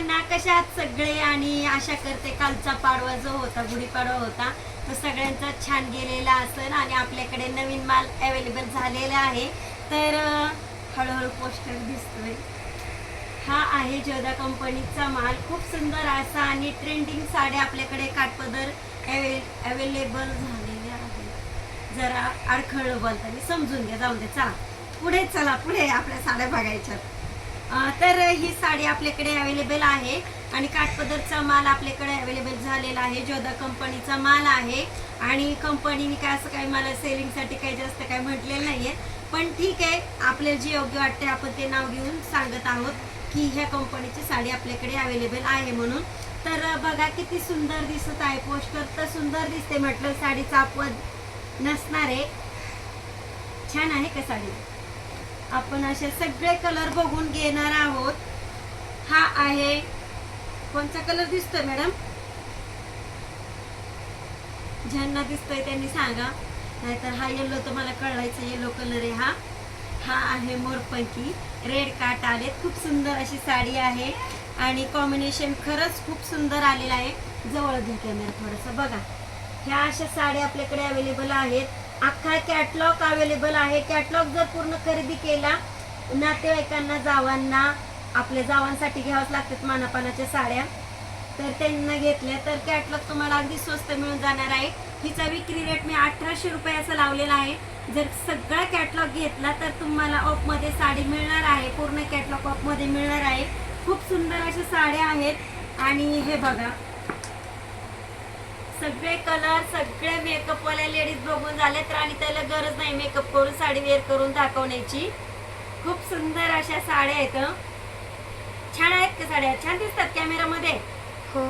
सर्वांना कशा आहात सगळे आणि आशा करते कालचा पाडवा जो होता गुढीपाडवा होता तो सगळ्यांचा छान गेलेला असेल आणि आपल्याकडे नवीन माल अवेलेबल झालेला आहे. तर हळूहळू पोस्टर दिसतोय. हा आहे जोधा कंपनीचा माल. खूप सुंदर असा आणि ट्रेंडिंग साड्या आपल्याकडे काठपदर अवेलेबल झालेल्या आहेत. जरा अडखळलं बोलताना समजून घ्या. जाऊ दे चला. पुढे चला पुढे आपल्या साड्या बघायच्या. तर ही साडी आपल्याकडे अवेलेबल आहे आणि काठपदरचा माल आपल्याकडे अवेलेबल झालेला आहे. जोधा कंपनीचा माल आहे आणि कंपनीने काय असं काही मला सेलिंगसाठी काही जास्त काही म्हटलेलं नाहीये. पण ठीक आहे आपल्याला जे योग्य वाटते आपण ते नाव घेऊन सांगत आहोत की ह्या कंपनीची साडी आपल्याकडे अवेलेबल आहे म्हणून. तर बघा किती सुंदर दिसत आहे पोस्टर. तर सुंदर दिसते म्हटलं साडीचा अपवाद नसणार. आहे छान आहे का साडी? आपण असे सगळे कलर बघून घेणार आहोत. हा आहे. कोणता कलर दिसतोय मॅडम ज्यांना दिसतोय त्यांनी सांगा. नाहीतर हा येलो तर मला कळायचं येलो कलर आहे हा. हा आहे मोरपंखी. रेड काट आलेत. खूप सुंदर अशी साडी आहे. आणि कॉम्बिनेशन खरंच खूप सुंदर आलेलं आहे. जवळ घ्या कॅमेरा थोडंसं. बघा. ह्या अशा साड्या आपल्याकडे अवेलेबल आहेत. अख्खा कॅटलॉग अवेलेबल आहे. कॅटलॉग जर पूर्ण खरेदी केला नातेवाईकांना जावांना आपल्या जावांसाठी घ्यावंच लागतात मानापानाच्या साड्या. तर त्यांना घेतल्या तर कॅटलॉग तुम्हाला अगदी स्वस्त मिळून जाणार आहे. हिचा विक्री रेट मी अठराशे रुपये असं लावलेला आहे. जर सगळा कॅटलॉग घेतला तर तुम्हाला ऑफमध्ये साडी मिळणार आहे. पूर्ण कॅटलॉग ऑफमध्ये मिळणार आहे. खूप सुंदर अशा साड्या आहेत. आणि हे बघा सगळे कलर सगळे मेकअपवाल्या लेडीज बघून झाले तर आणि त्याला गरज नाही मेकअप करून साडी वेअर करून दाखवण्याची. खूप सुंदर अशा साड्या आहेत. छान आहेत का साड्या. छान दिसतात कॅमेरामध्ये हो.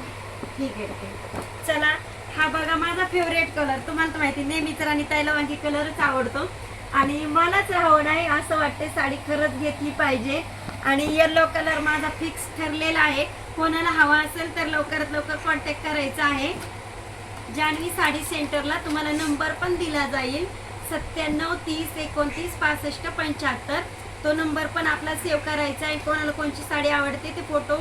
ठीक आहे. चला हा बघा माझा फेवरेट कलर तुम्हाला तर माहिती नेहमी तर आणि त्याला वांगी कलरच आवडतो. आणि मलाच राहावं नाही असं वाटते साडी खरंच घेतली पाहिजे. आणि येलो कलर माझा फिक्स ठरलेला आहे. कोणाला हवा असेल तर लवकरात लवकर कॉन्टॅक्ट करायचा आहे. जान्हवी साडी सेंटरला तुम्हाला नंबर पण दिला जाईल. सत्त्याण्णव तीस एकोणतीस पासष्ट पंच्याहत्तर. तो नंबर पण आपला सेव्ह करायचा आहे. कोणाला कोणची साडी आवडते ते फोटो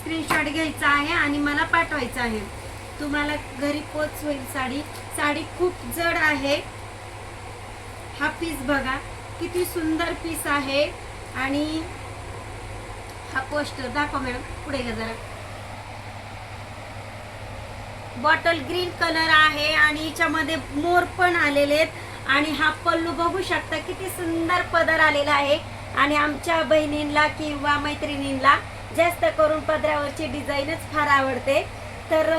स्क्रीनशॉट घ्यायचा आहे आणि मला पाठवायचा आहे. तुम्हाला घरी पोच होईल साडी. साडी खूप जड आहे. हा पीस बघा. किती सुंदर पीस आहे. आणि हा पोस्टर दाखवा मॅडम. पुढे घ्या जरा. बॉटल ग्रीन कलर आहे आणि याच्यामध्ये मोर पण आलेले आहेत. आणि हा पल्लू बघू शकता किती सुंदर पदर आलेला आहे. आणि आमच्या बहिणींना किंवा मैत्रिणींना जास्त करून पदरावरची डिझाईनच फार आवडते. तर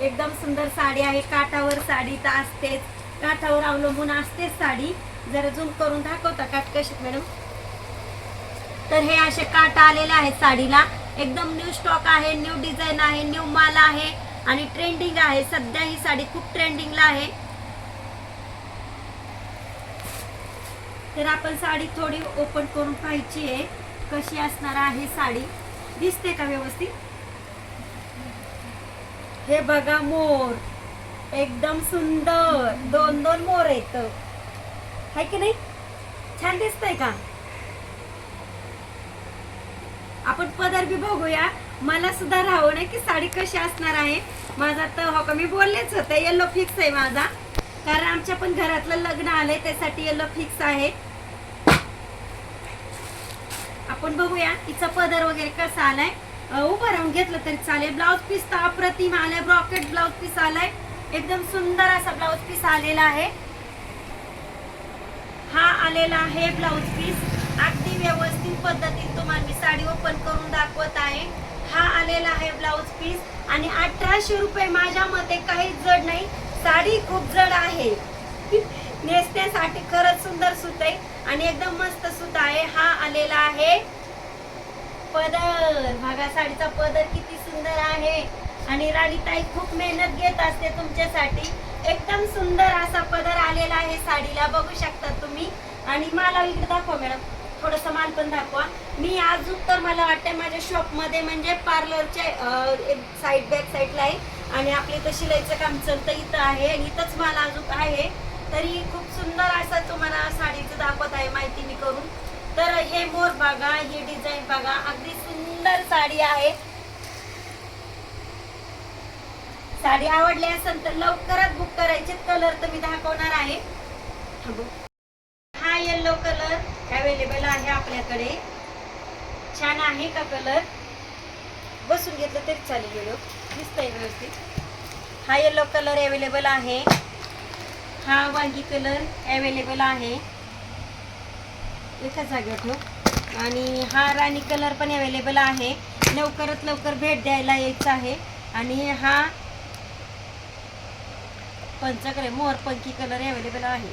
एकदम सुंदर साडी आहे. काठावर साडी तर असतेच. काठावर अवलंबून असतेच साडी. जरा झूम करून दाखवता काटकशीत मॅडम तर हे असे काटा आलेले आहेत साडीला. एकदम न्यू स्टॉक आहे न्यू डिझाईन आहे न्यू माल आहे. आणि ट्रेंडिंग आहे. सध्या ही साडी खूप ट्रेंडिंगला आहे. तर आपण साडी थोडी ओपन करून पाहायची आहे. कशी असणार आहे साडी? दिसते का व्यवस्थित? हे बघा मोर. एकदम सुंदर. दोन दोन मोर आहेत. आहे की नाही? छान दिसतंय का? आपण पदर बी बघूया. मला सुद्धा राहून नाही की साडी कशी असणार आहे. माझा तर हो का मी बोललेच होते येल्लो फिक्स आहे माझा. कारण आमच्या पण घरातलं लग्न आलंय त्यासाठी येल्लो फिक्स आहे. आपण बघूया तिचा पदर वगैरे कसा आलाय. उभं राहून घेतलं तरी चालेल. ब्लाऊज पीस तर अप्रतिम आलाय ब्रॉकेट ब्लाऊज पीस आलाय. एकदम सुंदर असा ब्लाऊज पीस आलेला आहे. हा आलेला आहे ब्लाऊज पीस. अगदी व्यवस्थित पद्धतीने तुम्हाला मी साडी ओपन करून दाखवत आहे. हा आलेला आहे ब्लाऊज पीस आणि अठराशे रुपये माझ्या मते काहीच जड नाही. साडी खूप जड आहे. नेसण्यासाठी खरंच सुंदर सुत आहे आणि एकदम मस्त सुत आहे. हा आलेला आहे पदर. भागा साडीचा पदर किती सुंदर आहे. आणि राणीताई खूप मेहनत घेत असते तुमच्यासाठी. एकदम सुंदर असा पदर आलेला आहे साडीला. बघू शकता तुम्ही. आणि मला इकडे दाखवा मॅडम. थोडस माल पण दाखवा. मी अजून तर मला वाटतं माझ्या शॉपमध्ये म्हणजे पार्लरच्या साईड बॅक साईडला आहे. आणि आपले इथं शिलाईचं काम चलतं इथं आहे आणि इथंच मला अजून आहे. तरी खूप सुंदर असं तुम्हाला साडीचं दाखवत आहे माहिती मी करून. तर हे मोर बघा ही डिझाईन बघा. अगदी सुंदर साडी आहे. साडी आवडली असेल तर लवकरच बुक करायचे. कलर तर मी दाखवणार आहे. हा हा येल्लो कलर अवेलेबल आहे आपल्याकडे. छान आहे का कलर बसून घेतलं तरी चालेल व्हिडिओ दिसतंय व्यवस्थित. हा येलो कलर अवेलेबल आहे. हा वांगी कलर अवेलेबल आहे. एका जागेवर ठेव. आणि हा राणी कलर पण अवेलेबल आहे. लवकरात लवकर भेट द्यायला यायचं आहे. आणि हा पंचाकडे मोरपंखी कलर अवेलेबल आहे.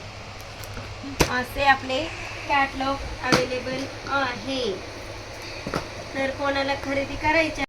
असे आपले कॅटलॉग अवेलेबल आहे. तर कोणाला खरेदी करायच्या